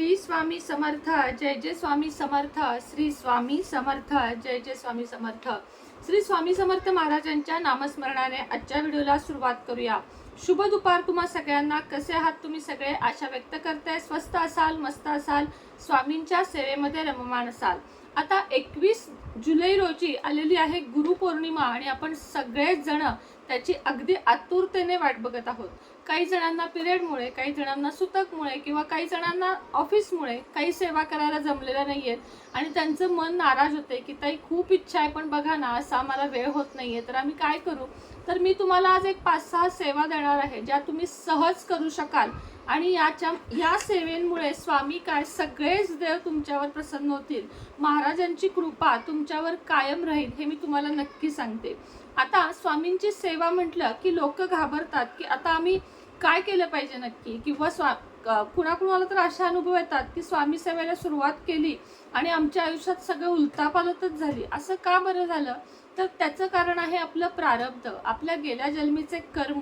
श्री स्वामी समर्थ जय जय स्वामी समर्थ श्री स्वामी समर्थ जय जय स्वामी समर्थ. श्री स्वामी समर्थ महाराजांच्या नामस्मरणाने आजच्या व्हिडिओला सुरुवात करूया. शुभ दुपार तुम्हा सगळ्यांना. कसे आहात तुम्ही सगळे? आशा व्यक्त करताय. स्वस्त असाल मस्त असाल स्वामींच्या सेवेमध्ये रममाण असाल. आता एकवीस जुलै रोजी आलेली आहे गुरुपौर्णिमा आणि आपण सगळेच जण त्याची अगदी आतुरतेने वाट बघत आहोत. काही जणांना पिरियडमुळे काही जणांना सुतकमुळे किंवा काही जणांना ऑफिसमुळे काही सेवा करायला जमलेल्या नाही आहेत आणि त्यांचं मन नाराज होते की ताई खूप इच्छा आहे पण बघा ना असा आम्हाला वेळ होत नाही आहे तर आम्ही काय करू? तर मी तुम्हाला आज एक पाच सहा सेवा देणार आहे ज्या तुम्ही सहज करू शकाल. आणि याच्या या सेवेमुळे स्वामी काय सगळेच देव तुमच्यावर प्रसन्न होतील. महाराजांची कृपा तुमच्यावर कायम राहील हे मी तुम्हाला नक्की सांगते. आता स्वामींची सेवा म्हटलं की लोक घाबरतात की आता आम्ही काय केलं पाहिजे नक्की? किंवा स्वा कुणाकुणाला तर अशा अनुभव येतात की स्वामी सेवेला सुरुवात केली आणि आमच्या आयुष्यात सगळं उलतापालतच झाली. असं का बरं झालं? तर त्याचं कारण आहे आपलं प्रारब्ध आपल्या गेल्या जन्मीचे कर्म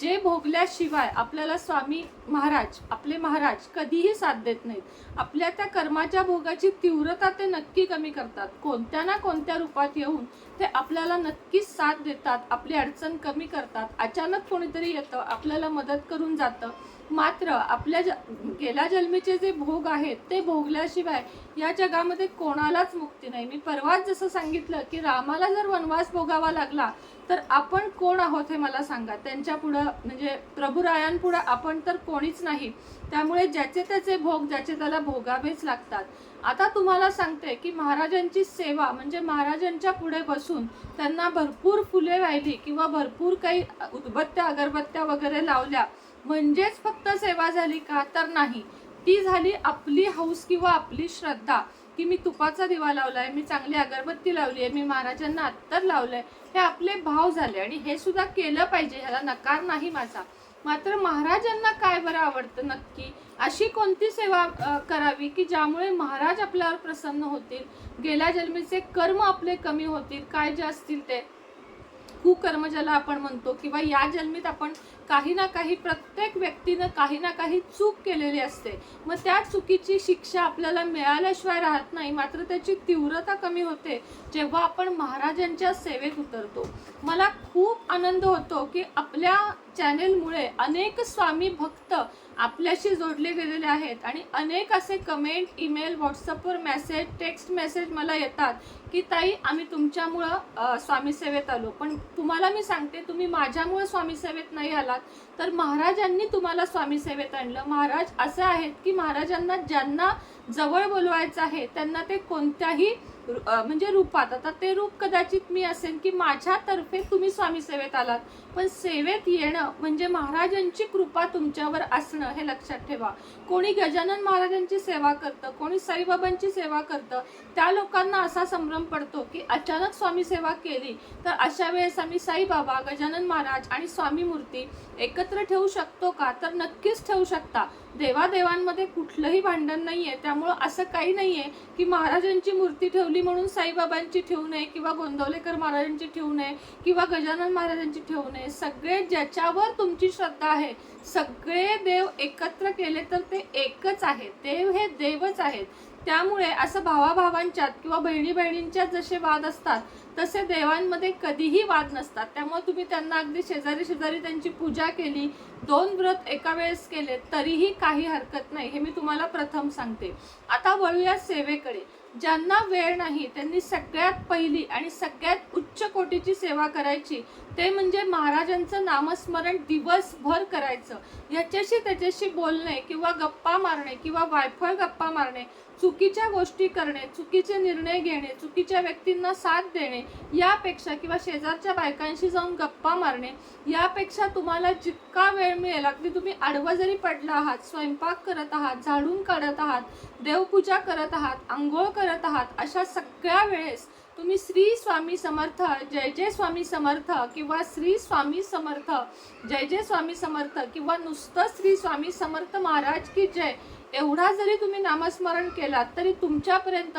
जे भोगल्याशिवाय आपल्याला स्वामी महाराज आपले महाराज कधीही साथ देत नाहीत. आपल्या त्या कर्माच्या भोगाची तीव्रता ते नक्की कमी करतात. कोणत्या ना कोणत्या रूपात येऊन ते आपल्याला नक्कीच साथ देतात आपली अडचण कमी करतात. अचानक कोणीतरी येतं आपल्याला मदत करून जातं. मात्र आपल्या ज गेल्या जन्मीचे जे भोग आहेत ते भोगल्याशिवाय या जगामध्ये कोणालाच मुक्ती नाही. मी परवाच जसं सांगितलं की रामाला जर वनवास भोगावा लागला तर आपण कोण आहोत हे मला सांगा. त्यांच्या पुढं म्हणजे प्रभुरायांपुढं आपण तर कोणीच नाही. त्यामुळे ज्याचे त्याचे भोग ज्याचे त्याला भोगावेच लागतात. आता तुम्हाला सांगते की महाराजांची सेवा म्हणजे महाराजांच्या पुढे बसून त्यांना भरपूर फुले वाहिली किंवा भरपूर काही उदबत्त्या अगरबत्त्या वगैरे लावल्या. म्हणजेच फक्त सेवा झाली का तर नाही. ती झाली आपली हौस किंवा आपली श्रद्धा. की मी तुपाचा दिवा लावलाय मी चांगली अगरबत्ती लावली आहे मी महाराजांना अत्तर लावलंय हे आपले भाव झाले. आणि हे सुद्धा केलं पाहिजे ह्याला नकार नाही माझा. मात्र महाराजांना काय बरं आवडतं नक्की? अशी कोणती सेवा करावी की ज्यामुळे महाराज आपल्यावर प्रसन्न होतील? गेल्या जन्मीचे कर्म आपले कमी होतील. काय जे असतील ते कुकर्म ज्याला आपण म्हणतो किंवा या जन्मीत आपण काही ना काही प्रत्येक व्यक्तीनं काही ना काही चूक केलेली असते. मग त्या चुकीची शिक्षा आपल्याला मिळाल्याशिवाय राहत नाही मात्र त्याची तीव्रता कमी होते जेव्हा आपण महाराजांच्या सेवेत उतरतो. मला खूप आनंद होतो की आपल्या चॅनेलमुळे अनेक स्वामी भक्त आपल्याशी जोडले गेलेले आहेत आणि अनेक असे कमेंट ईमेल व्हॉट्सअपवर मेसेज टेक्स्ट मेसेज मला येतात की ताई आम्ही तुमच्यामुळं स्वामी सेवेत आलो. पण तुम्हाला मी सांगते तुम्ही माझ्यामुळे स्वामी सेवेत नाही आलात. तर महाराजांनी तुम्हाला स्वामी सेवेत आणलं. महाराज असं आहेत की महाराजांना ज्यांना जवळ बोलवायचं आहे त्यांना ते कोणत्याही म्हणजे रूपात. आता ते रूप कदाचित मी असेल की माझ्यातर्फे तुम्ही स्वामी सेवेत आलात. पण सेवेत येणं म्हणजे महाराजांची कृपा तुमच्यावर असणं हे लक्षात ठेवा. कोणी गजानन महाराजांची सेवा करतं कोणी साईबाबांची सेवा करतं त्या लोकांना असा संभ्रम पडतो की अचानक स्वामी सेवा केली तर अशा वेळेस आम्ही साईबाबा गजानन महाराज आणि स्वामी मूर्ती एकत्र ठेवू शकतो का? तर नक्कीच ठेवू शकता. देवादेवांमध्ये कुठलंही भांडण नाहीये. त्यामुळं असं काही नाहीये की महाराजांची मूर्ती ठेवली म्हणून साईबाबांची ठेवू नये किंवा गोंदवलेकर महाराजांची ठेवू नये किंवा गजानन महाराजांची ठेवू नये सगळे ज्याच्यावर तुमची श्रद्धा आहे सगळे देव एकत्र केले तर ते एकच आहेत देव हे देवच आहेत. त्यामुळे असं भावाभावांच्यात किंवा बहिणी बहिणींच्यात जसे वाद असतात तसे देवांमध्ये कधीही वाद नसतात. त्यामुळे तुम्ही त्यांना अगदी शेजारी शेजारी त्यांची पूजा केली दोन व्रत एका वेळेस केले तरीही काही हरकत नाही हे मी तुम्हाला प्रथम सांगते. आता वळूया सेवेकडे. ज्यांना वेळ नाही त्यांनी सगळ्यात पहिली आणि सगळ्यात उच्च कोटीची सेवा करायची ते म्हणजे महाराजांचं नामस्मरण दिवसभर करायचं. याच्याशी त्याच्याशी बोलणे किंवा गप्पा मारणे किंवा वायफळ गप्पा मारणे चुकीच्या गोष्टी करणे चुकीचे निर्णय घेणे चुकीच्या व्यक्तींना साथ देणे यापेक्षा किंवा शेजारच्या बायकांशी जाऊन गप्पा मारणे यापेक्षा तुम्हाला जितका वेळ मिळेल अगदी तुम्ही आडवं जरी पडला आहात स्वयंपाक करत आहात झाडून काढत आहात देवपूजा करत आहात आंघोळ करत आहात अशा सगळ्या वेळेस तुम्ही श्री स्वामी समर्थ जय जय स्वामी समर्थ किंवा श्री स्वामी समर्थ जय जय स्वामी समर्थ किंवा नुसतं श्री स्वामी समर्थ महाराज की जय एवढा जरी तुम्ही नामस्मरण केलात तरी तुमच्यापर्यंत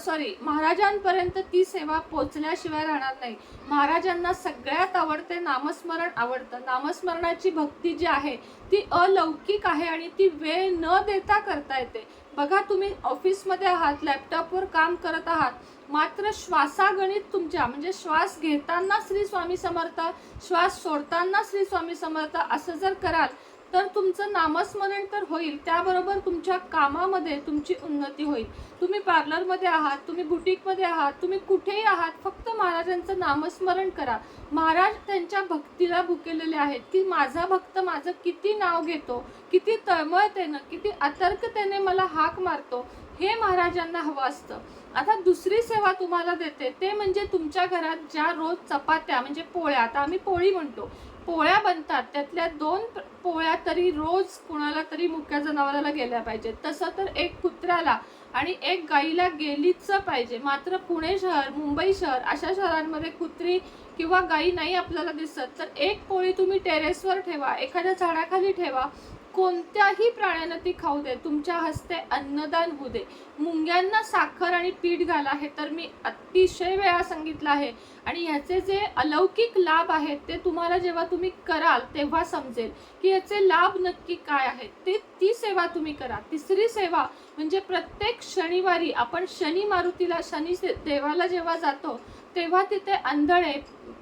सॉरी महाराजांपर्यंत ती सेवा पोचल्याशिवाय राहणार नाही. महाराजांना सगळ्यात आवडते नामस्मरण आवडतं. नामस्मरणाची भक्ती जी आहे ती अलौकिक आहे आणि ती वेळ न देता करता येते. बघा तुम्ही ऑफिसमध्ये आहात लॅपटॉपवर काम करत आहात मात्र श्वासागणित तुमच्या म्हणजे श्वास घेताना श्री स्वामी समर्थ श्वास सोडताना श्री स्वामी समर्थ असं जर कराल तर तुमचं नामस्मरण तर होईल त्याबरोबर तुमच्या कामामध्ये तुमची उन्नती होईल. तुम्ही पार्लरमध्ये आहात तुम्ही बुटीकमध्ये आहात तुम्ही कुठेही आहात फक्त महाराजांचं नामस्मरण करा. महाराज त्यांच्या भक्तीला भुकेलेले आहेत. की माझा भक्त माझं किती नाव घेतो किती तळमळतेनं किती अतर्कतेने मला हाक मारतो हे महाराजांना हवं असतं. आता दुसरी सेवा तुम्हाला देते ते म्हणजे तुमच्या घरात ज्या रोज चपात्या म्हणजे पोळ्या आता आम्ही पोळी म्हणतो पोळ्या बनतात त्यातल्या दोन पोळ्या तरी रोज कुणाला तरी मुक्या जनावराला गेल्या पाहिजेत. तसं तर एक कुत्र्याला आणि एक गाईला गेलीच पाहिजे. मात्र पुणे शहर मुंबई शहर अशा शहरांमध्ये कुत्री किंवा गाई नाही आपल्याला दिसत. तर एक पोळी तुम्ही टेरेसवर ठेवा एखाद्या झाडाखाली ठेवा. कोणत्याही प्राण्यानं ती खाऊ दे. तुमच्या हस्ते अन्नदान होऊ दे. मुंग्यांना साखर आणि पीठ घाला हे तर मी अतिशय वेळा सांगितलं आहे. आणि ह्याचे जे अलौकिक लाभ आहेत ते तुम्हाला जेव्हा तुम्ही कराल तेव्हा समजेल की याचे लाभ नक्की काय आहेत. ते ती सेवा तुम्ही करा. तिसरी सेवा म्हणजे प्रत्येक शनिवारी आपण शनी मारुतीला शनी देवाला जेव्हा जातो तेव्हा तिथे आंधळे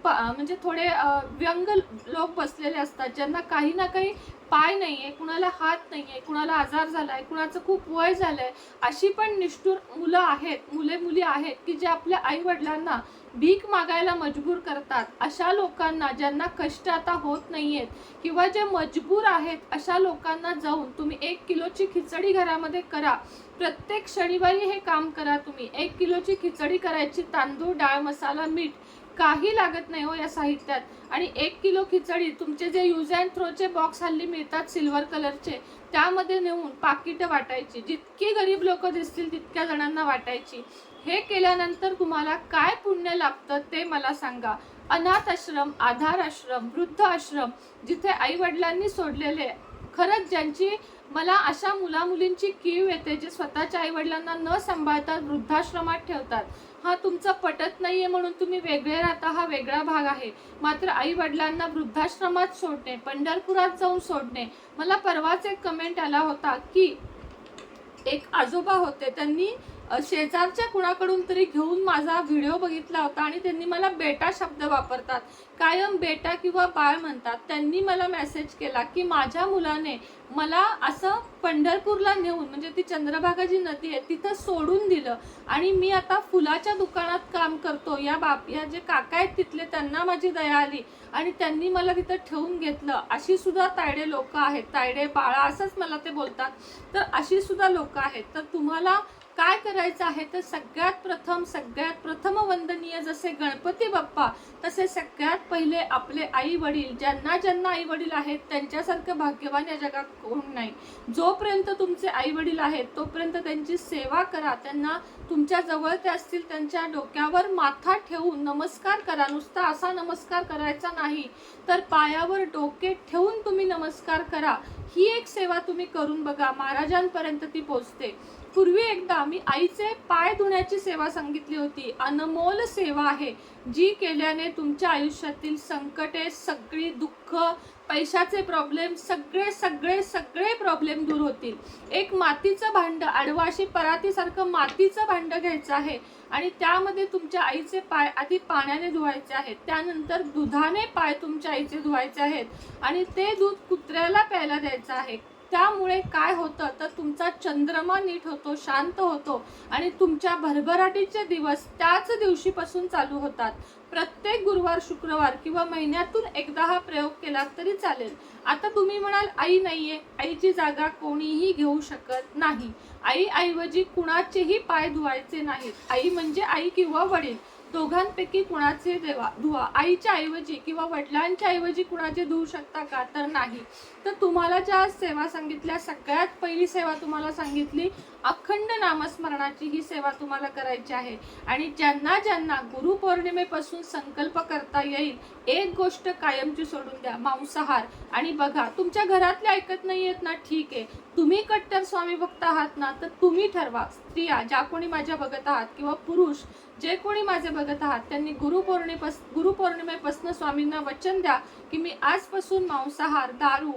प म्हणजे थोडे व्यंग लोक बसलेले असतात ज्यांना काही ना काही पाय नाही आहे कुणाला हात नाही आहे कुणाला आजार झाला आहे कुणाचं खूप वय झालं आहे अशी पण निष्ठुर मुलं आहेत मुले मुली आहेत की जे आपल्या आईवडिलांना भीक मागायला मजबूर करतात. अशा लोकांना ज्यांना कष्ट आता होत नाहीयेत किंवा जे मजबूर आहेत अशा लोकांना जाऊन तुम्ही एक किलोची खिचडी घरामध्ये करा. प्रत्येक शनिवारी हे काम करा तुम्ही. एक किलोची खिचडी करायची तांदूळ डाळ मसाला मीठ काही लागत नाही हो या साहित्यात. आणि एक किलो खिचडी तुमचे जे यूज अँड थ्रोचे बॉक्स हल्ली मिळतात सिल्वर कलरचे त्यामध्ये नेऊन पाकिटं वाटायची. जितकी गरीब लोक दिसतील तितक्या जणांना वाटायची. हे केल्यानंतर तुम्हाला काय पुण्य लागतं ते मला सांगा. अनाथ आश्रम आधार आश्रम वृद्ध आश्रम जिथे आई वडिलांनी सोडलेले. खरंच ज्यांची मला अशा मुलामुलींची कीव येते जे स्वतःच्या आई वडिलांना न सांभाळता वृद्धाश्रमात ठेवतात. हा तुमचा पटत नाहीये म्हणून तुम्ही वेगळे राहता हा वेगळा भाग आहे. मात्र आई वडिलांना वृद्धाश्रमात सोडणे पंढरपुरात जाऊन सोडणे. मला परवाच एक कमेंट आला होता की एक आजोबा होते त्यांनी शेजारच्या कुणाकडून तरी घेऊन माझा व्हिडिओ बघितला होता आणि त्यांनी मला बेटा शब्द वापरतात. कायम बेटा किंवा बाळ म्हणतात. त्यांनी मला मेसेज केला की माझ्या मुलाने मला असं पंढरपूरला नेऊन म्हणजे ती चंद्रभागा जी नदी आहे तिथं सोडून दिलं. आणि मी आता फुलाच्या दुकानात काम करतो. या बाप या जे काका आहेत तिथले त्यांना माझी दया आली आणि त्यांनी मला तिथं ठेवून घेतलं. अशी सुद्धा तायडे लोक आहेत. तायडे बाळा असंच मला ते बोलतात. तर अशी सुद्धा लोक आहेत. तर तुम्हाला काय करायचं आहे? तर सगळ्यात प्रथम सगळ्यात प्रथम वंदनीय जसे गणपती बाप्पा तसे सगळ्यात पहिले आपले आई वडील ज्यांना ज्यांना आई वडील आहेत त्यांच्यासारखं भाग्यवान या जगात कोण नाही. जोपर्यंत तुमचे आई वडील आहेत तोपर्यंत त्यांची सेवा करा. त्यांना तुमच्या जवळ ते असतील त्यांच्या डोक्यावर माथा ठेवून नमस्कार करा. नुसता असा नमस्कार करायचा नाही तर पायावर डोके ठेवून तुम्ही नमस्कार करा. ही एक सेवा तुम्ही करून बघा. महाराजांपर्यंत ती पोचते. पूर्वी एकदा मी आईचे पाय धुण्याची सेवा सांगितली होती. अनमोल सेवा आहे जी केल्याने तुमच्या आयुष्यातील संकटे सगळी दुःख पैशाचे प्रॉब्लेम सगळे सगळे सगळे प्रॉब्लेम दूर होतील. एक मातीचं भांड आडवाशी परातीसारखं मातीचं भांड घ्यायचं आहे आणि त्यामध्ये तुमच्या आईचे पाय आधी पाण्याने धुवायचे आहेत. त्यानंतर दुधाने पाय तुमच्या आईचे धुवायचे आहेत आणि ते दूध कुत्र्याला प्यायला द्यायचं आहे. त्यामुळे काय होतं? तर तुमचा चंद्रमा नीट होतो शांत होतो आणि तुमच्या भरभराटीचे दिवस त्याच दिवशीपासून चालू होतात. प्रत्येक गुरुवार शुक्रवार किंवा महिन्यातून एकदा हा प्रयोग केला तरी चालेल. आता तुम्ही म्हणाल आई नाही आहे आईची जागा कोणीही घेऊ शकत नाही. आई ऐवजी कुणाचेही पाय धुवायचे नाहीत. आई म्हणजे आई किंवा वडील. दोघांपैकी कुणाचे देवा धुवा आईच्या ऐवजी किंवा वडिलांच्या ऐवजी कुणाचे धुवू शकता का? तर नाही. तर तुम्हाला ज्या सेवा सांगितल्या सगळ्यात पहिली सेवा तुम्हाला सांगितली अखंड नामस्मरणाची ही सेवा तुम्हाला करायची आहे. आणि ज्यांना ज्यांना गुरुपौर्णिमेपासून संकल्प करता येईल एक गोष्ट कायमची सोडून द्या मांसाहार. आणि बघा तुमच्या घरातले ऐकत नाही आहेत ना ठीक आहे. तुम्ही कट्टर स्वामी भक्त आहात ना तर तुम्ही ठरवा. स्त्रिया ज्या कोणी माझ्या बघत आहात किंवा पुरुष जे कोणी माझे बघत आहात त्यांनी गुरुपौर्णिमेपास गुरुपौर्णिमेपासून स्वामींना वचन द्या की मी आजपासून मांसाहार दारू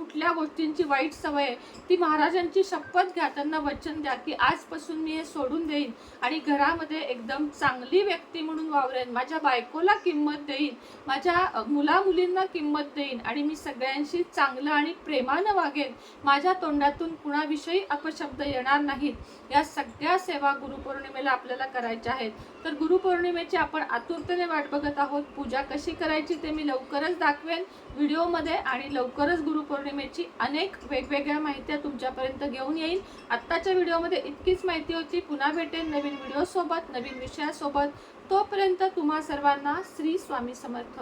कुठल्या गोष्टींची वाईट सवय आहे ती महाराजांची शपथ घ्या त्यांना वचन द्या की आजपासून मी हे सोडून देईन आणि घरामध्ये एकदम चांगली व्यक्ती म्हणून वावरेन. माझ्या बायकोला किंमत देईन माझ्या मुला मुलींना किंमत देईन आणि मी सगळ्यांशी चांगलं आणि प्रेमानं वागेन. माझ्या तोंडातून कुणाविषयी अपशब्द येणार नाहीत. या सगळ्या सेवा गुरुपौर्णिमेला आपल्याला करायच्या आहेत. तर गुरुपौर्णिमेची आपण आतुरतेने वाट बघत आहोत. पूजा कशी करायची ते मी लवकरच दाखवेन. व्हिडिओमध्ये आणि लवकरच गुरुपौर्णिमेची अनेक वेगवेगळ्या माहित्या तुमच्यापर्यंत घेऊन येईल. आत्ताच्या व्हिडिओमध्ये इतकीच माहिती होती. पुन्हा भेटेन नवीन व्हिडिओसोबत नवीन विषयासोबत. तोपर्यंत तुम्हा सर्वांना श्री स्वामी समर्थ.